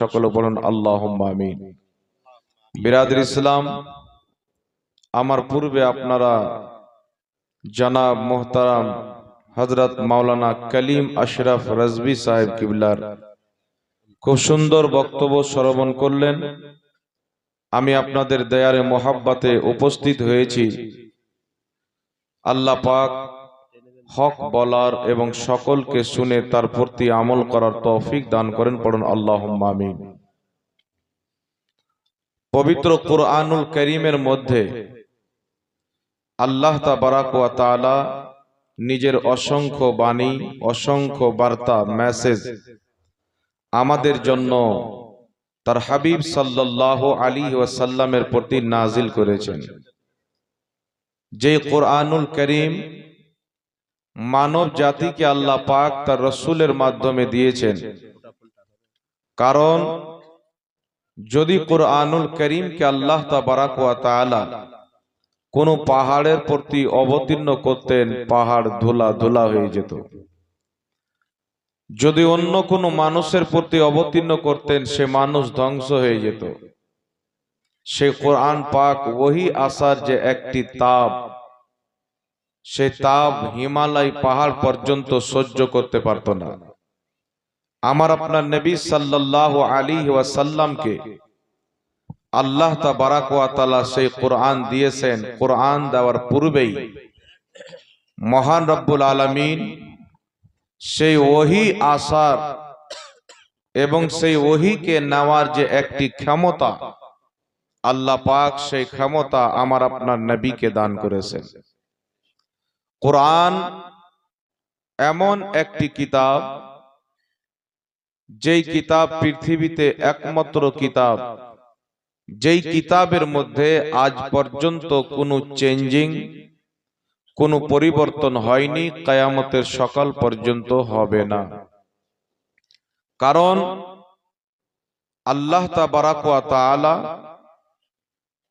সকলে বলুন আল্লাহ আমিন। বিরাদর ইসলাম, আমার পূর্বে আপনারা জনাব মোহতারাম হজরত মাওলানা কলিম আশরাফ রাজবি সাহেব কিবলার খুব সুন্দর বক্তব্য শ্রবণ করলেন। আমি আপনাদের দয়ারে মোহাব্বাতে উপস্থিত হয়েছি। আল্লাহ পাক হক, বলার এবং সকলকে শুনে তার প্রতি আমল করার তৌফিক দান করেন পড়ুন আল্লাহ আমিন। পবিত্র কোরআনুল করিমের মধ্যে আল্লাহ তাবারাক ওয়া তাআলা নিজের অসংখ্য বাণী, অসংখ্য বার্তা, মেসেজ আমাদের জন্য তার হাবিব সাল্লাল্লাহু আলাইহি ওয়াসাল্লামের প্রতি নাজিল করেছেন। যে কোরআনুল করিম মানব জাতিকে আল্লাহ পাক তার রসুলের মাধ্যমে দিয়েছেন। কারণ, যদি কোরআনুল করিমকে আল্লাহ তাআলা কোন পাহাড়ের প্রতি অবতীর্ণ করতেন, পাহাড় ধুলা ধুলা হয়ে যেত। যদি অন্য কোনো মানুষের প্রতি অবতীর্ণ করতেন, সে মানুষ ধ্বংস হয়ে যেত। সে কোরআন পাক ওহি আসার যে একটি তাপ সে তাপ হিমালয় পাহাড় পর্যন্ত সহ্য করতে পারত না। আমার আপনার নবী সাল্লাল্লাহু আলাইহি ওয়াসাল্লামকে আল্লাহ তাবারাক ওয়া সেই কোরআন দিয়েছেন। কোরআন দেওয়ার পূর্বেই মহান রব্বুল আলামিন সেই ওহি আসার এবং সেই ওহিকে নেওয়ার যে একটি ক্ষমতা, আল্লাহ পাক সেই ক্ষমতা আমার আপনার নবীকে দান করেছেন। কোরআন এমন একটি কিতাব, যেই কিতাব পৃথিবীতে একমাত্র কিতাব। যেই কিতাবের মধ্যে আজ পর্যন্ত কোনো চেঞ্জিং, কোনো পরিবর্তন হয়নি, কায়ামতের সকাল পর্যন্ত হবে না। কারণ আল্লাহ তাবারাক ওয়া তাআলা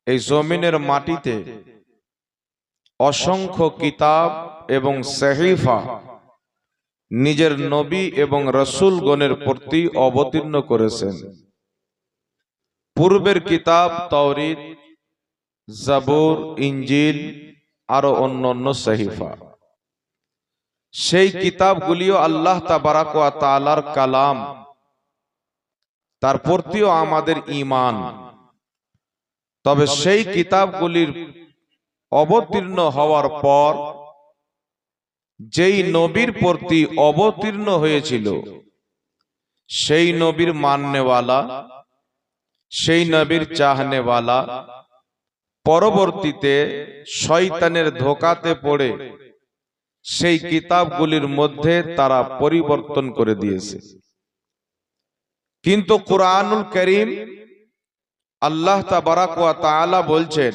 এই জমিনের মাটিতে অসংখ্য কিতাব এবং সেহিফা নিজের নবী এবং রসুলগণের প্রতি অবতীর্ণ করেছেন। পূর্বের কিতাব তৌরিদ জাবুর ইঞ্জিল আরও অন্য অন্য সহিফা। সেই কিতাবগুলিও আল্লাহ তাবারাক ওয়া তাআলার কালাম। তার প্রতিও আমাদের ইমান তবে সেই কিতাবগুলির অবতীর্ণ হওয়ার পর যেই নবীর প্রতি অবতীর্ণ হয়েছিল সেই নবীর মাননেওয়ালা সেই নবীর চাহনেওয়ালা পরবর্তীতে শয়তানের ধোকাতে পড়ে সেই কিতাবগুলির মধ্যে তারা পরিবর্তন করে দিয়েছে। কিন্তু কোরআনুল করিম আল্লাহ তাবারাক ওয়া তাআলা বলছেন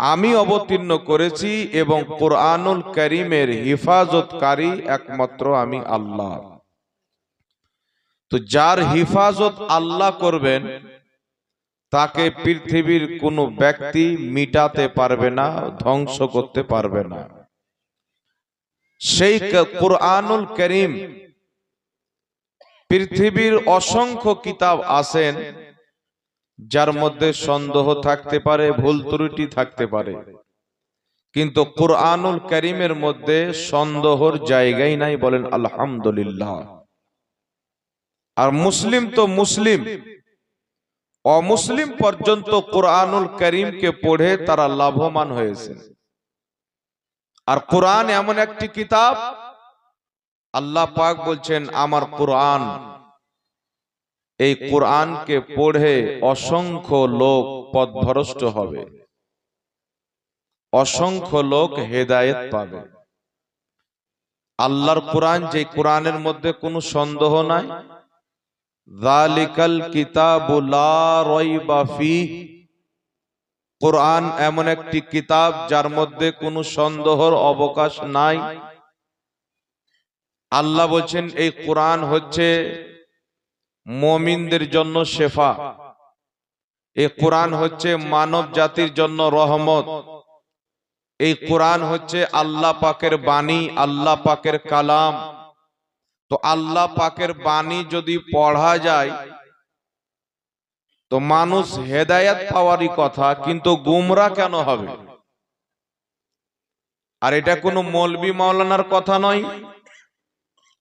আমি অবতীর্ণ করেছি এবং কোরআনুল করিমের হিফাজতকারী একমাত্র আমি আল্লাহ। তো যার হিফাজত আল্লাহ করবেন, তাকে পৃথিবীর কোনো ব্যক্তি মিটাতে পারবে না, ধ্বংস করতে পারবে না। সেই কোরআনুল করিম, পৃথিবীর অসংখ্য কিতাব আছেন যার মধ্যে সন্দেহ থাকতে পারে, ভুল ত্রুটি থাকতে পারে। কিন্তু কোরআনুল করিমের মধ্যে সন্দেহর জায়গাই নাই বলেন আলহামদুলিল্লাহ। আর মুসলিম তো মুসলিম। অমুসলিম পর্যন্ত কোরআনুল করিমকে পড়ে তারা লাভবান হয়েছে। আর কোরআন এমন একটি কিতাব, আল্লাহ পাক বলছেন, আমার কোরআন এই কোরআনকে পড়ে অসংখ্য লোক পথভ্রষ্ট হবে। অসংখ্য লোক হেদায়েত পাবে। আল্লাহর কোরআন যে কোরআনের মধ্যে কোনো সন্দেহ নাই? যালিকাল কিতাবু লা রাইবা ফীহ কোরআন এমন একটি কিতাব যার মধ্যে কোনো সন্দেহর অবকাশ নাই? আল্লাহ বলছেন এই কোরআন হচ্ছে মমিনদের জন্য শেফা। এই কোরআন হচ্ছে মানব জাতির জন্য রহমত। এই কোরআন হচ্ছে আল্লাহ পাকের বাণী, আল্লাহ পাকের কালাম। তো আল্লাহ পাকের বাণী যদি পড়া যায়, তো মানুষ হেদায়াত পাওয়ারই কথা, কিন্তু গুমরা কেন হবে? আর এটা কোনো মৌলবি মাওলানার কথা নয়।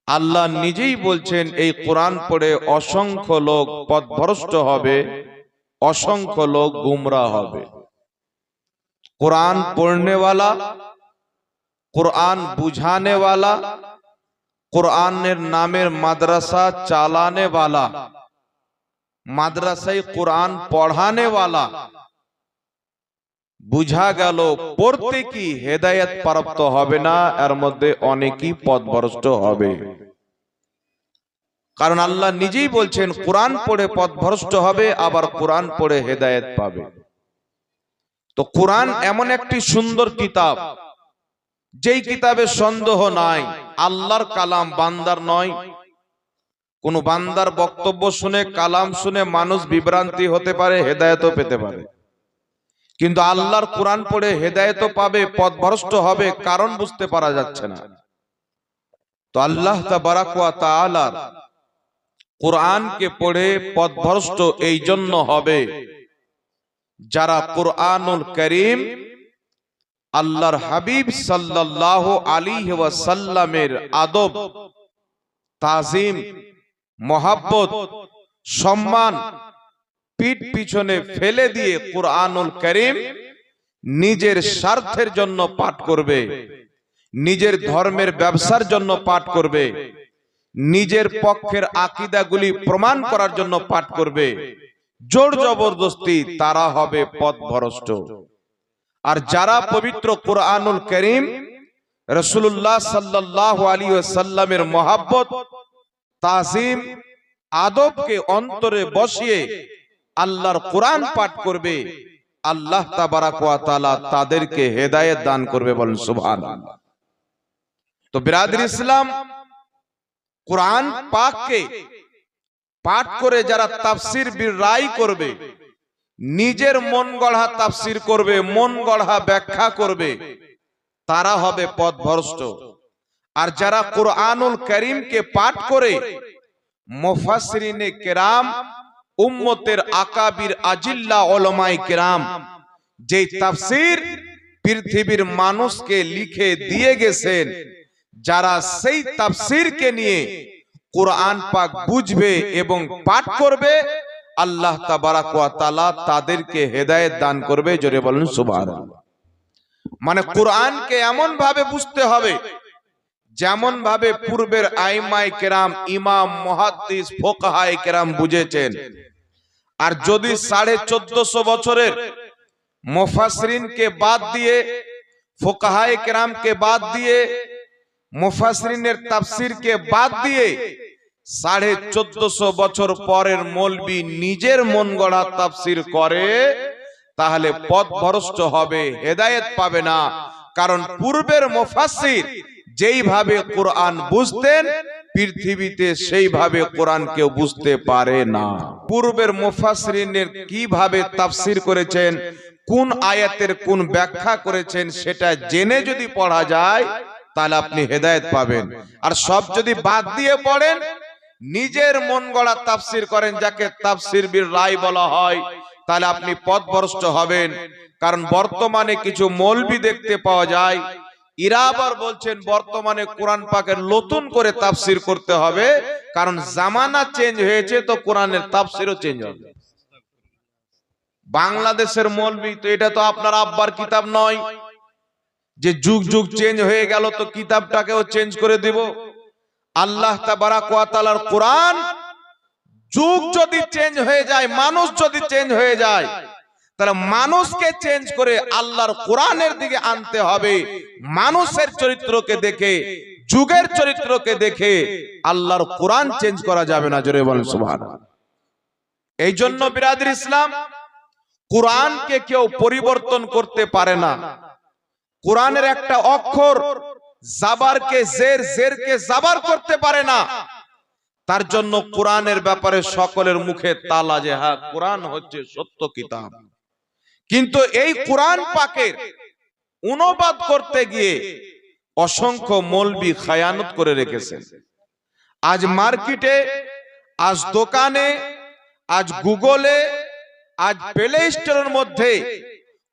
আল্লাহ নিজেই বলছেন, এই কোরআন পড়ে অসংখ্য লোক পথভ্রষ্ট হবে, অসংখ্য লোক গুমরা হবে। কোরআন পড়নেওয়ালা, কোরআন বুঝানেওয়ালা, কোরআনের নামের মাদ্রাসা চালানেওয়ালা, মাদ্রাসায় কোরআন পড়ানেওয়ালা বুঝা গেল, পড়তে কি হেদায়েত প্রাপ্ত হবে না, এর মধ্যে অনেকই পথভ্রষ্ট হবে। কারণ আল্লাহ নিজেই বলছেন, কোরআন পড়ে পথভ্রষ্ট হবে, আবার কোরআন পড়ে হেদায়েত পাবে। তো কোরআন এমন একটি সুন্দর কিতাব, যেই কিতাবে সন্দেহ নাই, আল্লাহর কালাম বান্দার নয়। কোন বান্দার বক্তব্য শুনে, কালাম শুনে মানুষ বিভ্রান্তি হতে পারে, হেদায়তও পেতে পারে। কিন্তু আল্লাহর কোরআন পড়ে হেদায়েত পাবে পথভ্রষ্ট হবে কারণ বুঝতে পারা যাচ্ছে না। তো আল্লাহ তাআলার কোরআনকে পড়ে পথভ্রষ্ট এই জন্য হবে যারা কোরআনুল করিম আল্লাহর হাবিব সাল্লাল্লাহু আলী ওয়াসাল্লামের আদব তাজিম মহাব্বত সম্মান পিঠ পিছনে ফেলে দিয়ে কোরআনুল করিম নিজের স্বার্থের জন্য পাঠ করবে, নিজের ধর্মের ব্যবসার জন্য পাঠ করবে, নিজের পক্ষের আকিদাগুলি প্রমাণ করার জন্য পাঠ করবে, জোর জবরদস্তি তারা হবে পথভ্রষ্ট। আর যারা পবিত্র কোরআনুল করিম রসুল্লাহ সাল্লাহ আলী সাল্লামের মহাব্বত, তাজিম, আদবকে অন্তরে বসিয়ে আল্লাহর কোরআন পাঠ করবে, আল্লাহ তাদেরকে হেদায়েত দান করবে বলেন সুবহান তো বিরাদর ইসলাম কোরআন পাককে পাঠ করে যারা তাফসির রায় করবে, নিজের মন গড়া তাফসির করবে, মন গড়া ব্যাখ্যা করবে, তারা হবে পথভ্রষ্ট। আর যারা কোরআনুল করিমকে পাঠ করে, মুফাসসিরিনে কেরাম উম্মতের আকাবির আজিল্লা ওলামাই কেরাম যে তাফসির পৃথিবীর মানুষকে লিখে দিয়ে গেছেন, যারা সেই তাফসিরকে নিয়ে কোরআন পাক বুঝবে এবং পাঠ করবে, আল্লাহ তাবারাক তাদেরকে হেদায়েত দান করবে, জোরে বলেন সুবহানাল্লাহ। মানে কোরআনকে এমন ভাবে বুঝতে হবে যেমন ভাবে পূর্বের আইমাই কেরাম, ইমাম, মুহাদ্দিস ফোকাহাই কেরাম বুঝেছেন আর যদি সাড়ে চোদ্দশো বছরের মুফাসরিনকে বাদ দিয়ে ফোকাহাই কেরামকে বাদ দিয়ে মুফাসরিনের তাফসিরকে বাদ দিয়ে সাড়ে চোদ্দশো বছর পরের মলবি নিজের মন গড়া তাফসির করে তাহলে পথ ভরষ্ট হবে হেদায়েত পাবে না। কারণ পূর্বের মুফাসসির যেইভাবে কোরআন বুঝতেন পৃথিবীতে সেইভাবে কোরআন কেউ বুঝতে পারে না। পূর্বের মুফাসরিনের কীভাবে তাফসির করেছেন, কোন আয়াতের কোন ব্যাখ্যা করেছেন, সেটা জেনে যদি পড়া যায়, তাহলে আপনি হেদায়েত পাবেন। আর সব যদি বাদ দিয়ে পড়েন, নিজের মন গড়া তাফসির করেন, যাকে তাফসির বীর রায় বলা হয়, তাহলে আপনি পথভ্রষ্ট হবেন। কারণ বর্তমানে কিছু মৌলবি দেখতে পাওয়া যায় ইরা আবার বলছেন, বর্তমানে কোরআন পাকের নতুন করে তাফসির করতে হবে, কারণ জামানা চেঞ্জ হয়েছে তো কোরআনের তাফসিরও চেঞ্জ হবে। বাংলাদেশের মৌলবি, তো এটা তো আপনার আব্বার কিতাব নয়। যে যুগ যুগ চেঞ্জ হয়ে গেল তো কিতাবটাকেও চেঞ্জ করে দিব। আল্লাহ তাবারাকার কোরআন যুগ যদি চেঞ্জ হয়ে যায়, মানুষ যদি চেঞ্জ হয়ে যায় তাহলে মানুষকে চেঞ্জ করে আল্লাহর কোরআনের দিকে আনতে হবে। মানুষের চরিত্রকে দেখে, যুগের চরিত্রকে দেখে আল্লাহর কোরআন চেঞ্জ করা যাবে না, জোরে বলেন সুবহান এই জন্য বিরাদির ইসলাম, কোরআনকে কেউ পরিবর্তন করতে পারে না। কোরআনের একটা অক্ষর জাবারকে জের, জেরকে জাবার করতে পারে না। তার জন্য কোরআনের ব্যাপারে সকলের মুখে তালা যে হ্যাঁ কোরআন হচ্ছে সত্য কিতাব। কিন্তু এই কোরআন পাকের অনুবাদ করতে গিয়ে অসংখ্য মলবি খায়ানত করে রেখেছেন। আজ মার্কেটে আজ দোকানে আজ গুগলে আজ প্লে স্টোরের মধ্যে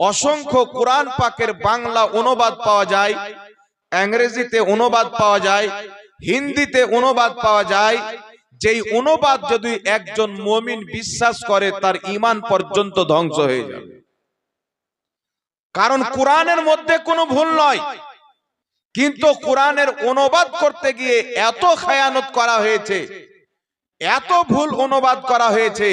অসংখ্য কোরআন পাকের বাংলা অনুবাদ পাওয়া যায় ইংরেজিতে অনুবাদ পাওয়া যায় হিন্দিতে অনুবাদ পাওয়া যায় যেই অনুবাদ যদি একজন মমিন বিশ্বাস করে তার ইমান পর্যন্ত ধ্বংস হয়ে যাবে। কারণ কোরআনের মধ্যে কোনো ভুল নয়। কিন্তু কোরআনের অনুবাদ করতে গিয়ে এত খায়ানত করা হয়েছে। এত ভুল অনুবাদ করা হয়েছে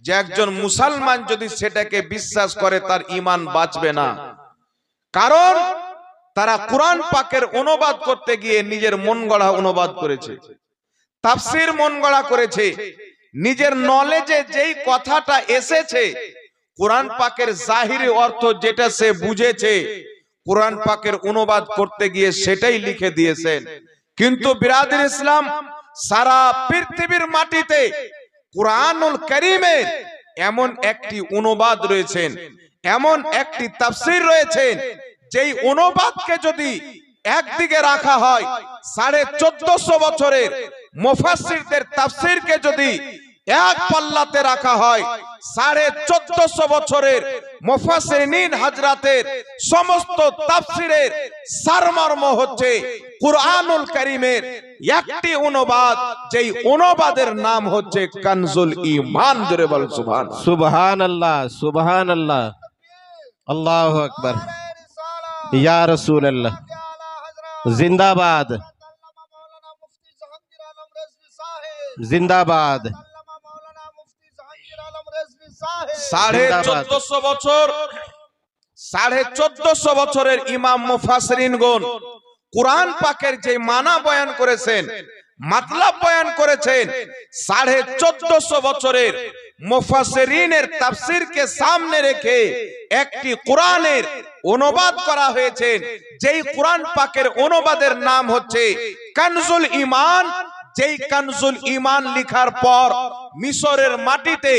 যে একজন মুসলমান যদি সেটাকে বিশ্বাস করে তার ইমান বাঁচবে না। কারণ তারা কোরআন পাকের অনুবাদ করতে গিয়ে নিজের মন গড়া অনুবাদ করেছে। তাফসির মন গড়া করেছে। নিজের নলেজে যেই কথাটা এসেছে কোরআন পাকের জাহিরি অর্থ যেটা সে বুঝেছে, কোরআন পাকের অনুবাদ করতে গিয়ে সেটাই লিখে দিয়েছেন। কিন্তু বিরাদের ইসলাম সারা পৃথিবীর মাটিতে কোরআনুল করিমের এমন একটি অনুবাদ রয়েছেন, এমন একটি তাফসির রয়েছেন, যেই অনুবাদকে যদি একদিকে রাখা হয়, সাড়ে চোদ্দশো বছরের মুফাসসিরদের তাফসিরকে যদি এক পাল্লাতে রাখা হয়। সাড়ে চোদ্দশো বছরের মুফাসসিরিন হাজরাতের সমস্ত তাফসিরের সারমর্ম হচ্ছে কুরআনুল কারীমের একটি অনুবাদ, যেই অনুবাদের নাম হচ্ছে কানজুল ঈমান। জোরে বল সুবহান সুবহান আল্লাহ সুবহান আল্লাহ আল্লাহ আকবার। ইয়া রসুল আল্লাহ জিন্দাবাদ। জিন্দাবাদ। সাড়ে চোদ্দশো বছর সাড়ে চোদ্দশো বছরের ইমাম মুফাসরিনগণ কোরআন পাকের যে মানা বয়ান করেছেন মাতলাব বয়ান করেছেন সাড়ে চোদ্দশো বছরের মুফাসরিনের তাফসিরকে সামনে রেখে একটি কোরআনের অনুবাদ করা হয়েছে। যেই কোরআন পাকের অনুবাদের নাম হচ্ছে কানজুল ইমান যেই কানজুল ইমান লিখার পর মিশরের মাটিতে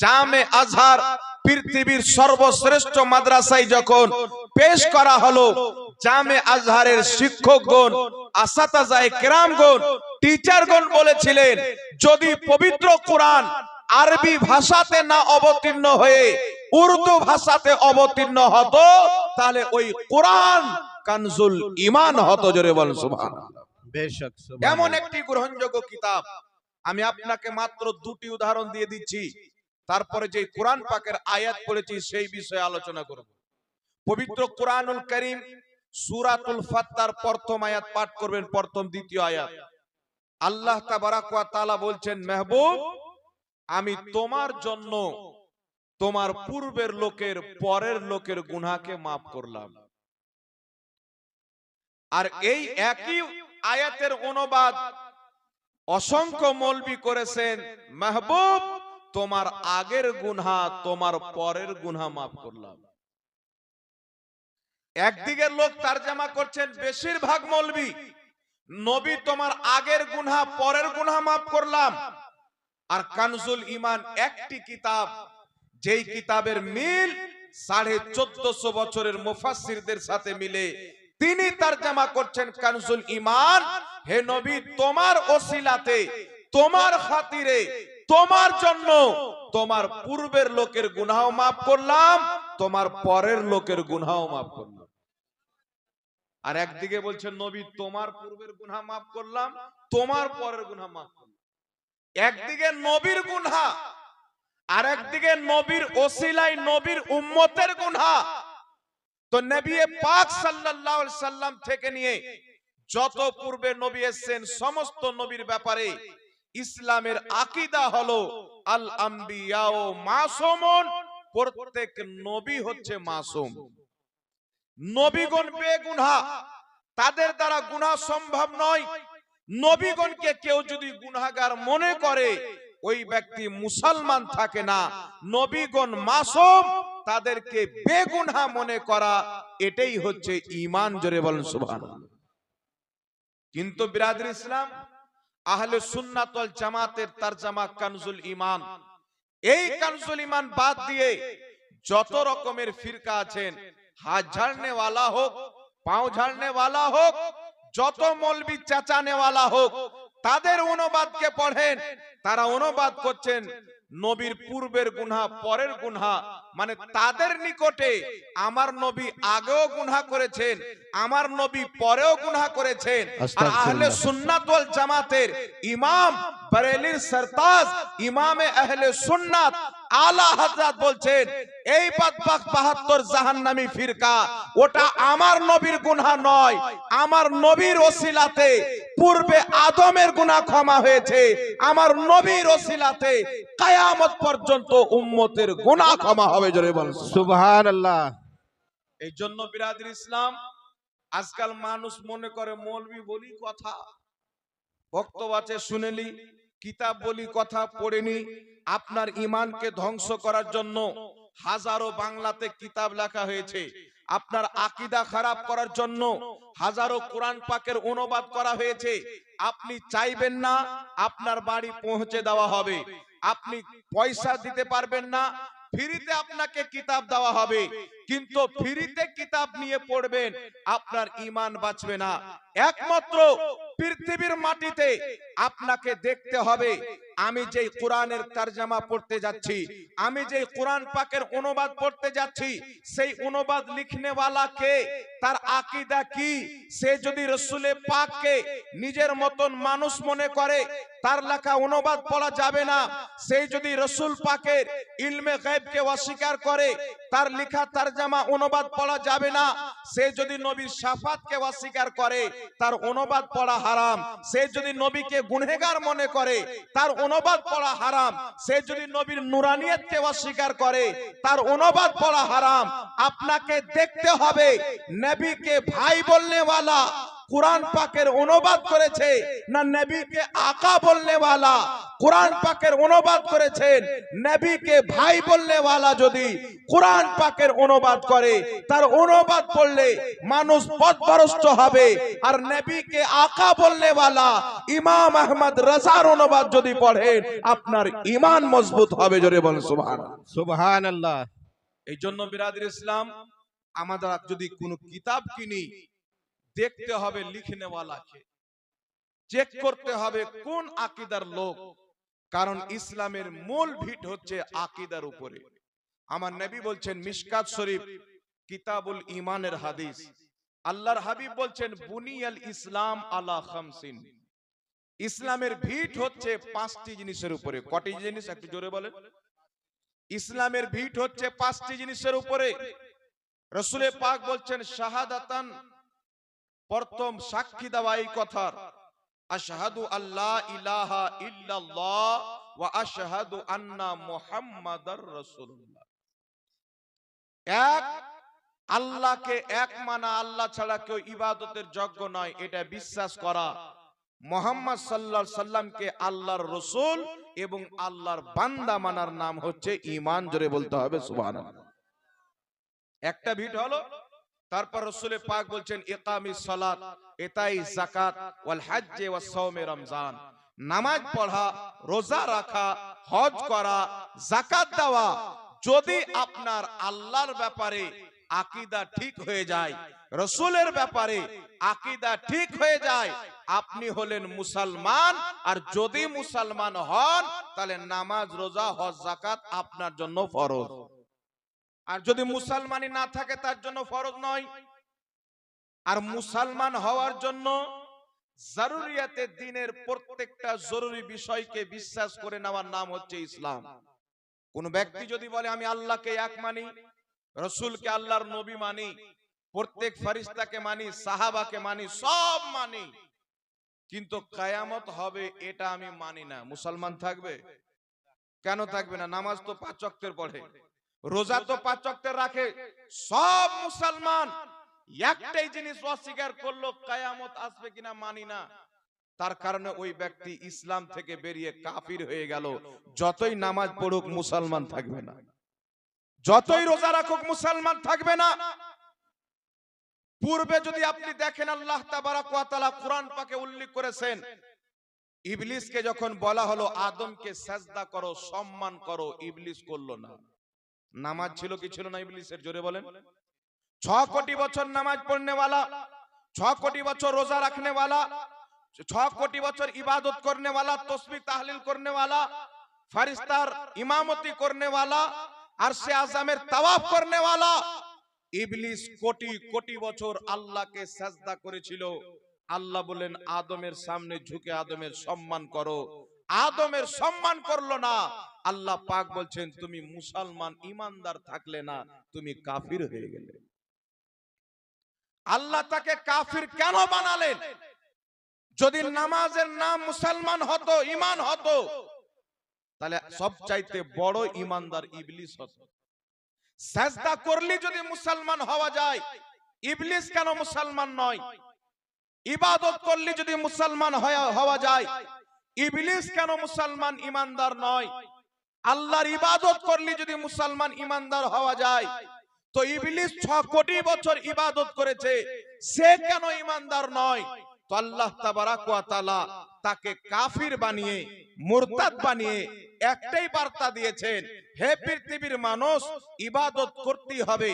জামে আজহার পৃথিবীর সর্বশ্রেষ্ঠ মাদ্রাসায় যখন পেশ করা হলো জামে আজহারের শিক্ষকগণ আসাতাজায় কেরামগণ টিচারগণ বলেছিলেন যদি পবিত্র কোরআন আরবি ভাষাতে না অবতীর্ণ হয়ে উর্দু ভাষাতে অবতীর্ণ হতো তাহলে ওই কোরআন কানজুল ইমান হতো জোরে বল সুবহানাল্লাহ। এমন একটি গ্রহণযোগ্য কিতাব আমি আপনাকে মাত্র দুটি উদাহরণ দিয়ে দিচ্ছি। তারপরে যে কোরআন পাকের আয়াত পড়েছি সেই বিষয়ে আলোচনা করব। পবিত্র কোরআনুল করিম সূরাতুল ফাত্তার প্রথম আয়াত পাঠ করবেন, প্রথম দ্বিতীয় আয়াত। আল্লাহ তাবারাক ওয়া তাআলা বলছেন, মেহবুব, আমি তোমার জন্য তোমার পূর্বের লোকের পরের লোকের গুনাহকে মাফ করলাম। আর এই একই আয়াতের অনুবাদ অসংখ্য মলবি করেছেন, মাহবুব তোমার আগের গুনহা, তোমার পরের গুনহা মাফ করলাম। একদিকের লোক তারজামা করছেন, বেশিরভাগ মলবি। নবী তোমার আগের গুনহা, পরের গুনহা মাফ করলাম। আর কানজুল ইমান একটি কিতাব, যেই কিতাবের মিল সাড়ে চোদ্দশো বছরের মুফাসসিরদের সাথে মিলে তিনি তারজামা করছেন কানজুল ইমান। হে নবী, তোমার ওসিলাতে, তোমার খাতিরে তোমার জন্য তোমার পূর্বের লোকের গুনাহ মাফ করলাম, তোমার পরের লোকের গুনাহ মাফ করলাম। আর একদিকে বলছেন নবী, তোমার পূর্বের গুনাহ মাফ করলাম, তোমার পরের গুনাহ মাফ করলাম। একদিকে নবীর গুনহা, আর একদিকে নবীর ওসিলাই নবীর উম্মতের গুনহা। তো নবী পাক আলাইহি সাল্লাম থেকে নিয়ে যত পূর্বে নবী এসেছেন, সমস্ত নবীর ব্যাপারে ইসলামের আকিদা হলো আল আম্বিয়া ও মাসুমুন। প্রত্যেক নবী হচ্ছে মাসুম। নবীগণ বেগুনাহ। তাদের দ্বারা গুনাহ সম্ভব নয়। নবীগণকে কেউ যদি গুনাহগার মনে করে ওই ব্যক্তি মুসলমান থাকে না। নবীগণ মাসুম। তাদেরকে বেগুনাহ মনে করা এটাই হচ্ছে ঈমান। জোরে বলেন সুবহানাল্লাহ। কিন্তু বিরাদর ইসলাম আহলে সুন্নাতল জামাতের তার জামা কানজুল ইমান এই কানজুল ইমান বাদ দিয়ে যত রকমের ফিরকা আছেন, হাত ঝাড়নেওয়ালা হোক, পাও ঝাড়নেওয়ালা হোক, যত মলবি চেঁচানেওয়ালা হোক, তাদের অনুবাদকে পড়েন, তারা অনুবাদ করছেন নবীর পূর্বের গুনহা পরের গুনহা মানে তাদের নিকটে আমার নবী আগেও গুনহা করেছেন আমার নবী পরেও গুনহা করেছেন। আর আহলে সুন্নাত ওয়াল জামাতের ইমাম বরেলির সরতাজ ইমামে আহলে সুন্নাত আলা হযরত বলছেন এই বাদবাক 72 জাহান্নামী ফিরকা ওটা আমার নবীর গুনাহ নয়। আমার নবীর ওসিলাতে পূর্বে আদমের গুনাহ ক্ষমা হয়েছে। আমার নবীর ওসিলাতে কিয়ামত পর্যন্ত উম্মতের গুনাহ ক্ষমা হবে। জোরে বলুন সুবহান আল্লাহ এই জন্য বিরাদির ইসলাম আজকাল মানুষ মনে করে মৌলবি বলি কথা বক্তব্য আছে শুনেলি কিতাব বলি কথা পড়েনি। আপনার ইমানকে ধ্বংস করার জন্য হাজারো বাংলাতে কিতাব লেখা হয়েছে। আপনার আকিদা খারাপ করার জন্য হাজারো কোরআন পাকের অনুবাদ করা হয়েছে। আপনি চাইবেন না আপনার বাড়ি পৌঁছে দেওয়া হবে। আপনি পয়সা দিতে পারবেন না, ফ্রিতে আপনাকে কিতাব দেওয়া হবে। কিন্তু ফ্রিতে কিতাব নিয়ে পড়বেন, আপনার ইমান বাঁচবে না। একমাত্র পৃথিবীর মাটিতে আপনাকে দেখতে হবে। আমি যেই কোরআনের তারজামা পড়তে যাচ্ছি, আমি যেই কোরআন পাকের অনুবাদ পড়তে যাচ্ছি, সেই অনুবাদ লিখনেওয়ালা কে? তার আকিদা কি? সে যদি রসুলে পাককে নিজের মতন মানুষ মনে করে, তার লেখা অনুবাদ পড়া যাবে না। সেই যদি রসুল পাকের ইলমে গায়েবকে অস্বীকার করে, তার লেখা তারজামা অনুবাদ পড়া যাবে না। সে যদি নবীর সাফাতকে অস্বীকার করে তার অনুবাদ পড়া হারাম। সে যদি নবীকে গুনহেগার মনে করে, তার অনুবাদ পড়া হারাম। সে যদি নবীর নুরানিয়তকে অস্বীকার করে, তার অনুবাদ পড়া হারাম। আপনাকে দেখতে হবে, নবীকে ভাই বলনেওয়ালা কোরআন পাকের অনুবাদ করেছে না নবীকে আকা বলনেওয়ালা? কোরআন পাকের অনুবাদ করেছেন নবীকে ভাই বলনেওয়ালা যদি কোরআন পাকের অনুবাদ করে তার অনুবাদ পড়লে মানুষ পথভ্রষ্ট হবে। আর নবীকে আকা বলনেওয়ালা ইমাম আহমদ রাজার অনুবাদ যদি পড়েন আপনার ইমান মজবুত হবে জোরে বলেন সুবহানাল্লাহ। সুবহান আল্লাহ এই জন্য বিরাদির ইসলাম আমাদের যদি কোনো কিতাব কিনি দেখতে হবে লিখনেওয়ালাকে। চেক করতে হবে কোন আকিদার লোক। কারণ ইসলামের মূল ভিট হচ্ছে আকিদার উপরে। আমার নবী বলছেন, মিশকাত শরীফ, কিতাবুল ইমানের হাদিস। আল্লাহর হাবিব বলছেন, বুনিয়াল ইসলাম আলা খামসিন। ইসলামের ভিট হচ্ছে পাঁচটি জিনিসের উপরে। কটি জিনিস, একটু জোরে বলেন। ইসলামের ভিট হচ্ছে পাঁচটি জিনিসের উপরে। রসুলে পাক বলছেন, শাহাদাতান প্রথম সাক্ষী দেওয়া এই কথার। আশহাদু আল্লাহ ইলাহা ইল্লাল্লাহ ওয়া আশহাদু আন্না মুহাম্মাদার রাসূলুল্লাহ। এক, আল্লাহকে এক মানা আল্লাহ ছাড়া কেউ ইবাদতের যোগ্য নয়, এটা বিশ্বাস করা। মোহাম্মদ সাল্লাহ সাল্লামকে আল্লাহর রসুল এবং আল্লাহর বান্দা মানার নাম হচ্ছে ইমান জোরে বলতে হবে সুবহান একটা ভিট হলো তারপর রসুলে পাক বলছেন, ইকামি সালাত এতাই জাকাত ওয়াল হজ্জে ওয়াস সাওমে রমজান। নামাজ পড়া, রোজা রাখা, হজ করা জাকাত দেওয়া, যদি আপনার আল্লাহর ব্যাপারে আকিদা ঠিক হয়ে যায়, রসুলের ব্যাপারে আকিদা ঠিক হয়ে যায়, আপনি হলেন মুসলমান। আর যদি মুসলমান হন, তাহলে নামাজ, রোজা, হজ জাকাত আপনার জন্য ফরজ। আর যদি মুসলমানি না থাকে তার জন্য ফরজ নয়। আর মুসলমান হওয়ার জন্য জরুরিয়াতে দিনের প্রত্যেকটা জরুরি বিষয়কে বিশ্বাস করে নেওয়ার নাম হচ্ছে ইসলাম। কোন ব্যক্তি যদি বলে আমি আল্লাহকে এক মানি রসুলকে আল্লাহর নবী মানি প্রত্যেক ফারিস্তাকে মানি সাহাবাকে মানি সব মানি। কিন্তু কায়ামত হবে এটা আমি মানি না। মুসলমান থাকবে? কেন থাকবে না? নামাজ তো পাঁচ ওয়াক্তের পড়ে। রোজা তো পাঁচ ওয়াক্তের রাখে। সব মুসলমান একটাই জিনিস অস্বীকার করল, কায়ামত আসবে কিনা মানি না। তার কারণে ওই ব্যক্তি ইসলাম থেকে বেরিয়ে কাফির হয়ে গেল। যতই নামাজ পড়ুক মুসলমান থাকবে না। যতই রোজা রাখুক মুসলমান থাকবে না। পূর্বে যদি আপনি দেখেন আল্লাহ তাবারাক ওয়া তাআলা কোরআন পাকে উল্লেখ করেছেন, ইবলিসকে যখন বলা হলো, আদমকে সাজদা করো, সম্মান করো, ইবলিস করল না। নামাজ ছিল কি ছিল না ইবলিসের জোরে বলেন? ছ কোটি বছর নামাজ পড়নে পড়নেওয়ালা ছ কোটি বছর রোজা রাখনে রাখনেওয়ালা ছ কোটি বছর ইবাদত করনে করনেওয়ালা তসবি তাহলিল করনে করনেওয়ালা ফারিস্তার ইমামতি করনেওয়ালা আর সে আজামের তাওয়াফ করনে করনেওয়ালা। ইবলিস কোটি কোটি বছর আল্লাহকে সাজদা করেছিল। আল্লাহ বলেন আদমের সামনে ঝুঁকে আদমের সম্মান করো। আদমের সম্মান করল না। আল্লাহ পাক বলছেন, তুমি মুসলমান, ইমানদার থাকলে না, তুমি কাফির হয়ে গেলে। আল্লাহ তাকে কাফির কেন বানালেন? যদি নামাজের নাম মুসলমান হতো ইমান হতো, তাহলে সব চাইতে বড় ইমানদার ইবলিস হতো। সাজদা করলে যদি মুসলমান হওয়া যায়, ইবলিস কেন মুসলমান নয়? ইবাদত করলে যদি মুসলমান হওয়া যায়, ইবলিস কেন মুসলমান, ইমানদার নয়? আল্লাহর ইবাদত করলে যদি মুসলমান ইমানদার হওয়া যায়, তো ইবলিস ছ কোটি বছর ইবাদত করেছে, সে কেন ইমানদার নয়? তো আল্লাহ তাবারাক তাকে কাফির বানিয়ে মুরতাদ বানিয়ে একটাই বার্তা দিয়েছেন হে পৃথিবীর মানুষ ইবাদত করতে হবে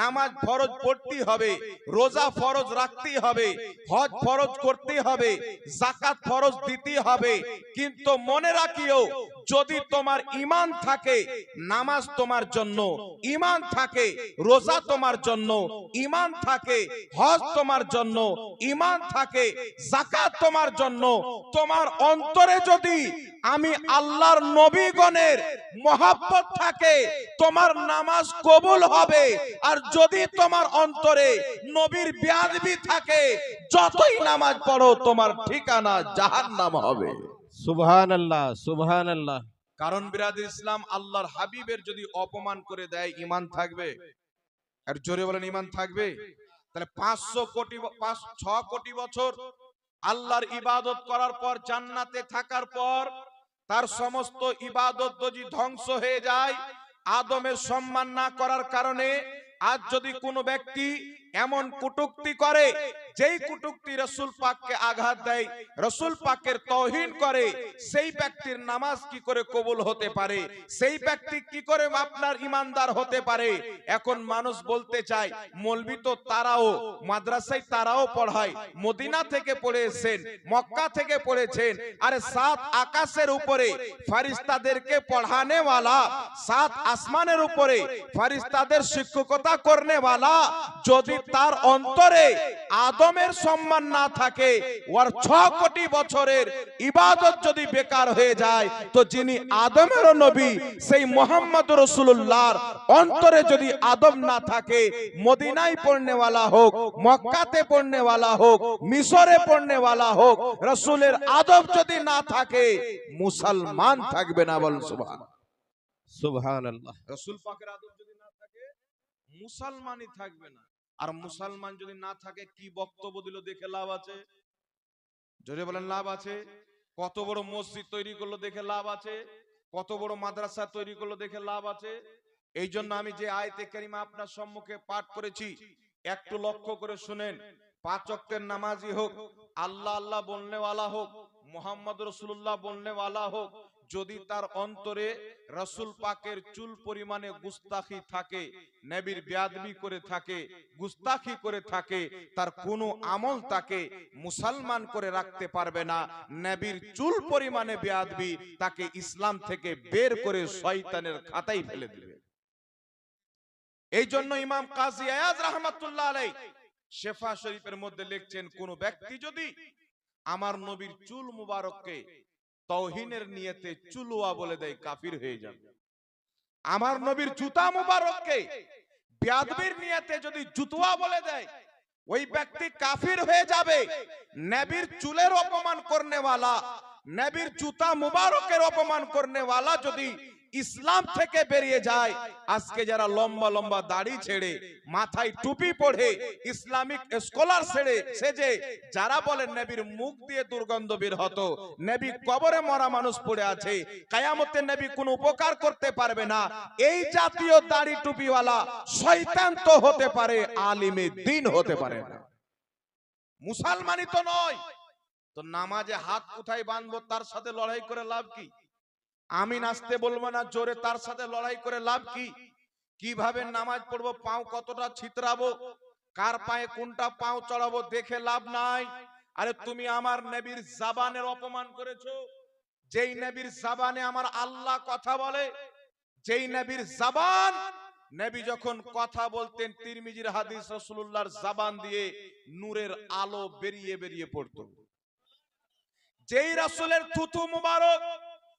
নামাজ ফরজ পড়তে হবে রোজা ফরজ রাখতে হবে হজ ফরজ করতে হবে জাকাত ফরজ দিতে হবে কিন্তু মনে রাখিও যদি তোমার ইমান থাকে নামাজ তোমার জন্য ইমান থাকে রোজা তোমার জন্য ইমান থাকে হজ তোমার জন্য ইমান থাকে জাকাত তোমার জন্য তোমার অন্তরে যদি আমি আল্লাহর নবীগণের মহাব্বত থাকে তোমার নামাজ কবুল হবে। আর যদি তোমার অন্তরে নবীর বেয়াদবি থাকে যতই নামাজ পড়ো তোমার ঠিকানা জাহান্নাম হবে। সুবহান আল্লাহ সুবহান আল্লাহ কারণ বিরাদ ইসলাম আল্লাহর হাবিবের যদি অপমান করে দেয় ইমান থাকবে? আর জোরে বলেন ইমান থাকবে? তাহলে পাঁচশো কোটি পাঁচ ছ কোটি বছর আল্লাহর ইবাদত করার পর, জান্নাতে থাকার পর, তার সমস্ত ইবাদত যদি ধ্বংস হয়ে যায়, আদমের সম্মান না করার কারণে আজ যদি কোনো ব্যক্তি এমন কুটুক্তি করে যেই কুটুকটি রসুল পাককে আঘাত দেয়, রসুল পাকের তহিন করে, সেই ব্যক্তির নামাজ কি করে কবুল হতে পারে? সেই ব্যক্তি কি করে আপনার ইমানদার হতে পারে? এখন মানুষ বলতে চায়, মলবি তো তারাও, মাদ্রাসায় তারাও পড়ায়, মদিনা থেকে পড়েছেন, মক্কা থেকে পড়েছেন, আরে সাত আকাশের উপরে ফারিস্তাদেরকে পড়ানেওয়ালা, সাত আসমানের উপরে ফারিস্তাদের শিক্ষকতা করনেওয়ালা, যদি তার অন্তরে আদম আদমের সম্মান না থাকে ওর ছ কোটি বছরের ইবাদত যদি বেকার হয়ে যায় তো যিনি আদমেরও নবী সেই মোহাম্মদ রসুল্লাহর অন্তরে যদি আদম না থাকে মদিনায় পড়নেওয়ালা হোক মক্কাতে পড়নেওয়ালা হোক মিশরে পড়নেওয়ালা হোক রসুলের আদব যদি না থাকে মুসলমান থাকবে না বল সুবহান। সুবহান আল্লাহ রসুল পাকের আদব যদি না থাকে মুসলমানই থাকবে না। আর মুসলমান যদি না থাকে, কি বক্তব্য দিল দেখে লাভ আছে? জোরে বলেন, লাভ আছে। কত বড় মসজিদ তৈরি করল দেখে লাভ আছে? কত বড় মাদ্রাসা তৈরি করল দেখে লাভ আছে? এই জন্য আমি যে আয়তে কারিমা আপনার সম্মুখে পাঠ করেছি, একটু লক্ষ্য করে শুনেন। পাঁচ অক্টের নামাজি হোক, আল্লাহ আল্লাহ বলনেওয়ালা হোক, মোহাম্মদ রসুল্লাহ বলনেওয়ালা হোক যদি তার অন্তরে রসুল পাকের চুল পরিমাণে গুস্তাখি থাকে নবীর বেয়াদবি করে থাকে গুস্তাখি করে থাকে তার কোনো আমল তাকে মুসলমান করে রাখতে পারবে না নবীর চুল পরিমাণে বেয়াদবি তাকে ইসলাম থেকে বের করে শয়তানের খাতায় ফেলে দিবে। এই জন্য ইমাম কাজী আয়াজ রহমাতুল্লাহ আলাই শেফা শরীফের মধ্যে লিখছেন কোন ব্যক্তি যদি আমার নবীর চুল মুবারককে তহিনের নিয়েতে চুলুয়া বলে দেয় কাফির হয়ে যাবে। আমার নবীর জুতা মুবারককে বেয়াদবির নিয়েতে যদি জুতুয়া বলে দেয় ওই ব্যক্তি কাফির হয়ে যাবে। নবীর চুলের অপমান করনেওয়ালা নবীর জুতা মুবারকের অপমান করনেওয়ালা যদি ইসলাম থেকে বেরিয়ে যায়। আজকে যারা লম্বা লম্বা দাড়ি ছেড়ে, মাথায় টুপি পড়ে, ইসলামিক স্কলার ছেড়ে সেজে, যারা বলেন নবীর মুখ দিয়ে দুর্গন্ধ বের হতো, নবী কবরে মরা মানুষ পড়ে আছে, কায়ামতে নবী কোনো উপকার করতে পারবে না। এই জাতীয় দাড়ি টুপিওয়ালা শয়তান তো হতে পারে, আলিমে দিন হতে পারে না। মুসলমানই তো নয়। তো নামাজে হাত কোথায় বাঁধবো, তার সাথে লড়াই করে লাভ কি? আমি নাচতে বলব না, জোরে তার সাথে লড়াই করে লাভ কি? কীভাবে নামাজ পড়ব, পাও কতটা ছিতরাবো? কার পায়ে কোনটা পাও চড়াবো, দেখে লাভ নাই। আরে তুমি আমার নবীর জাবানের অপমান করেছ। যেই নবীর জাবানে আমার আল্লাহ কথা বলে, যেই নবীর জাবান, নবী যখন কথা বলতেন, তিরমিজির হাদিস রাসূলুল্লাহর জাবান দিয়ে নূরের আলো বেরিয়ে বেরিয়ে পড়তো। যেই রাসূলের থুতু মুবারক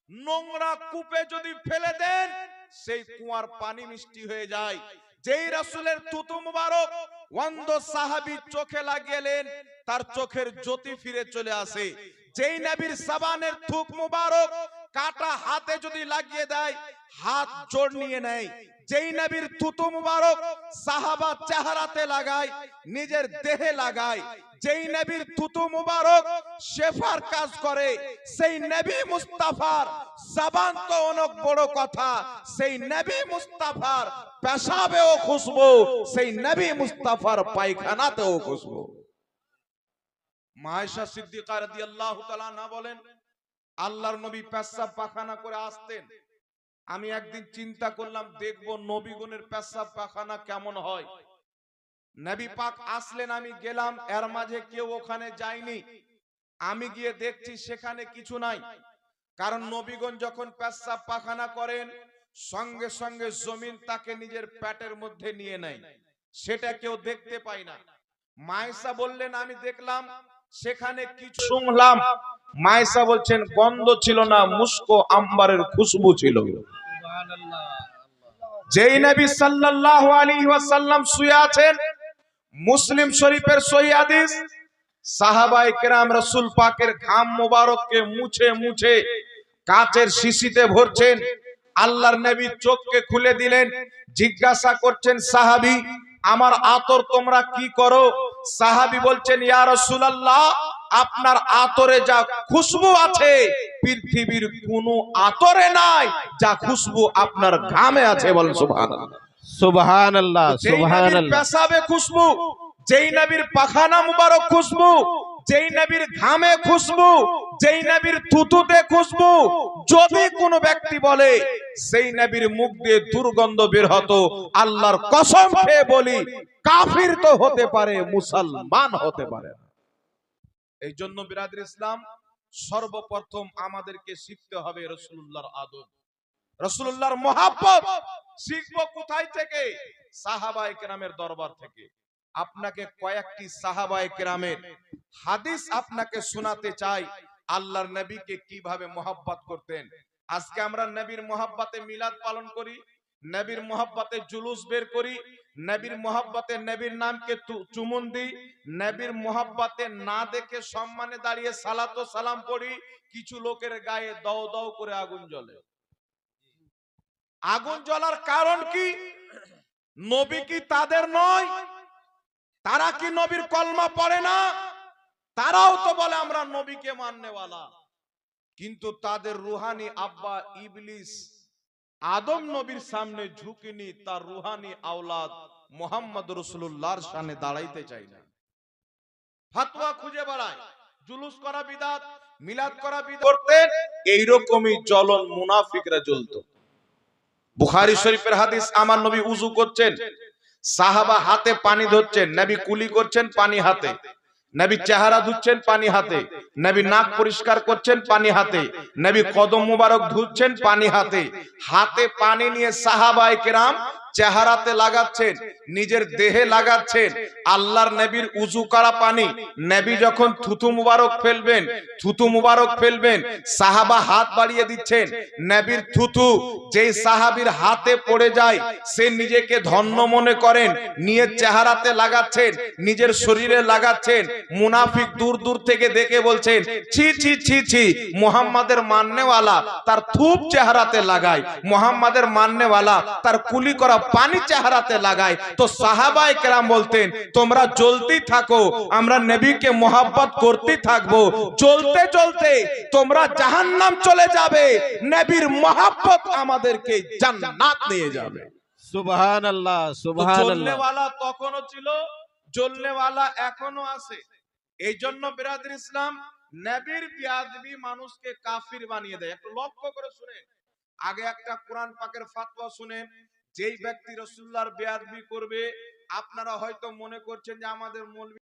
নোংরা কূপে যদি ফেলে দেন, সেই কুয়ার পানি মিষ্টি হয়ে যায়। যেই রাসূলের থুতু মুবারক অন্ধ সাহাবী চোখে লাগিয়েলেন, তার চোখের জ্যোতি ফিরে চলে আসে। যেই নবীর সাবানের থুক মুবারক কাটা হাতে যদি লাগিয়ে দেয়, হাত জোড় নিয়ে নেয়। যেই নবীর থুতু মুবারক সাহাবা চেহারাতে লাগায়, নিজের দেহে লাগায়। যেই নবীর থুতু মুবারক শেফার কাজ করে, সেই নবী মুস্তাফার জবান তো অনেক বড় কথা। সেই নবী মুস্তাফার পেশাবেও খুশবু, সেই নবী মুস্তাফার পায়খানাতেও খুশবু। মায়েশা সিদ্দিকা রাদিয়াল্লাহু তাআলা না বলেন, আল্লাহর নবী পেশাব পাখানা করে আসতেন। আমি একদিন চিন্তা করলাম, দেখব নবীগণের পেশাব পাখানা কেমন হয়। নবী পাক আসলেন আমি গেলাম এর মাঝে কেউ ওখানে যায়নি। আমি গিয়ে দেখছি সেখানে কিছু নাই। কারণ নবীগণ যখন পেশাব পাখানা করেন সঙ্গে সঙ্গে জমিন তাকে নিজের পেটের মধ্যে নিয়ে নেয় সেটা কেউ দেখতে পায় না। মায়েশা বললেন আমি দেখলাম সেখানে কিছু শুনলাম। মায়েশা বলছেন গন্ধ ছিল না মুস্কো আম্বারের খুশবু ছিল। যেই নবী সাল্লাল্লাহু আলাইহি ওয়াসাল্লাম শুয়ে আছেন মুসলিম শরীফের সহিহ হাদিস সাহাবায়ে কেরাম রাসূল পাকের ঘাম মোবারককে মুছে মুছে কাচের শিশিতে ভরছেন, আল্লাহর নবী চোখকে খুলে দিলেন, জিজ্ঞাসা করছেন, সাহাবী, আমার আতর তোমরা কি করো? সাহাবি বলছেন আপনার আতরে যা খুশবু আছে, পৃথিবীর কোন আতরে নাই যা খুশবু আপনার ঘামে আছে বলেন সুবহান আল্লাহ সুবহান পেশাবে খুশবু যেই নবীর পাখানা মুবারক খুশবু যেই নবীর ঘামে খুশবু যেই নবীর থুতুতে খুশবু যদি কোনো ব্যক্তি বলে সেই নবীর মুখ দিয়ে দুর্গন্ধ বের হতো আল্লাহর কসম খেয়ে বলি কাফির তো হতে পারে মুসলমান হতে পারে এই জন্য বিরাদর ইসলাম সর্বপ্রথম আমাদেরকে শিখতে হবে রসুল্লাহর আদব। রসুল্লাহর মহাব্বত শিখব কোথায় থেকে? সাহাবায়ে কেরামের দরবার থেকে। আপনাকে কয়েকটি সাহাবায়ে কেরামের হাদিস আপনাকে শোনাতে চাই। আল্লাহর নবীকে কীভাবে মোহাব্বত করতেন? আজকে আমরা নবীর মোহাব্বতে মিলাদ পালন করি, নবীর মোহাব্বতে জুলুস বের করি, নবীর মোহাব্বতে নবীর নামকে চুমুন দিই, নবীর মোহাব্বতে না দেখে সম্মানে দাঁড়িয়ে সালাত সালাম পড়ি, কিছু লোকের গায়ে দাও দাও করে আগুন জ্বলে। আগুন জ্বলার কারণ কি? নবী কি তাদের নয়? তারা কি নবীর কলমা পড়ে না? তারাও তো বলে আমরা নবীকে মাননেওয়ালা। কিন্তু তাদের রুহানি আব্বা ইবলিস আদম নবীর সামনে ঝুঁকিনি, তার রুহানি আওলাদ মোহাম্মদ রসুল্লাহর সামনে দাঁড়াইতে চাই না। ফাতুয়া খুঁজে বেড়ায়, জুলুস করা বিদাত, মিলাদ করা বিদাত। এইরকমই জ্বলন মুনাফিকরা জ্বলতো। বুখারী শরীফের হাদিস, আমার নবী উজু করছেন, সাহাবা হাতে পানি ধরছেন, নবী কুলি করছেন পানি হাতে, নবী চেহারা ধুচ্ছেন পানি হাতে, নবী নাক পরিষ্কার করছেন পানি হাতে, নবী কদম মুবারক ধুচ্ছেন পানি হাতে হাতে পানি নিয়ে সাহাবায়ে কেরাম চেহারাতে লাগাচ্ছেন, নিজের দেহে লাগাচ্ছেন, আল্লাহর নবীর উজু করা পানি। নবী যখন থুতু মুবারক ফেলবেন, থুতু মুবারক ফেলবেন, সাহাবা হাত বাড়িয়ে দিচ্ছেন, নবীর থুতু যেই সাহাবীর হাতে পড়ে যায়, সে নিজেকে ধন্য মনে করেন নিয়ে চেহারাতে লাগাচ্ছেন, নিজের শরীরে লাগাচ্ছেন, মুনাফিক দূর দূর থেকে দেখে বলছেন, ছি ছি ছি ছি, মোহাম্মদের মাননেওয়ালা তার থুপ চেহারাতে লাগায়, মোহাম্মদের মাননেওয়ালা তার কুলি করা পানি চেহারাতে লাগায় তো সাহাবায়ে কেরাম বলতেন তোমরা জ্বলতেই থাকো আমরা নবীকে মোহাব্বত করতে থাকব। জ্বলতে জ্বলতে তোমরা জাহান্নাম চলে যাবে। নবীর মোহাব্বত আমাদেরকে জান্নাত নিয়ে যাবে। সুবহান আল্লাহ সুবহান জ্বলনেওয়ালা তখনও ছিল জ্বলনেওয়ালা এখনও আছে। এই জন্য বিরাদর ইসলাম নবীর বিয়াদবি মানুষকে কাফির বানিয়ে দেয়। একটু লক্ষ্য করে শুনেন। আগে একটা কোরআন পাকের ফাতোয়া শুনেন। যেই ব্যক্তি রসুল্লাহর বেয়াদবি করবে আপনারা হয়তো মনে করছেন যে আমাদের মৌলবি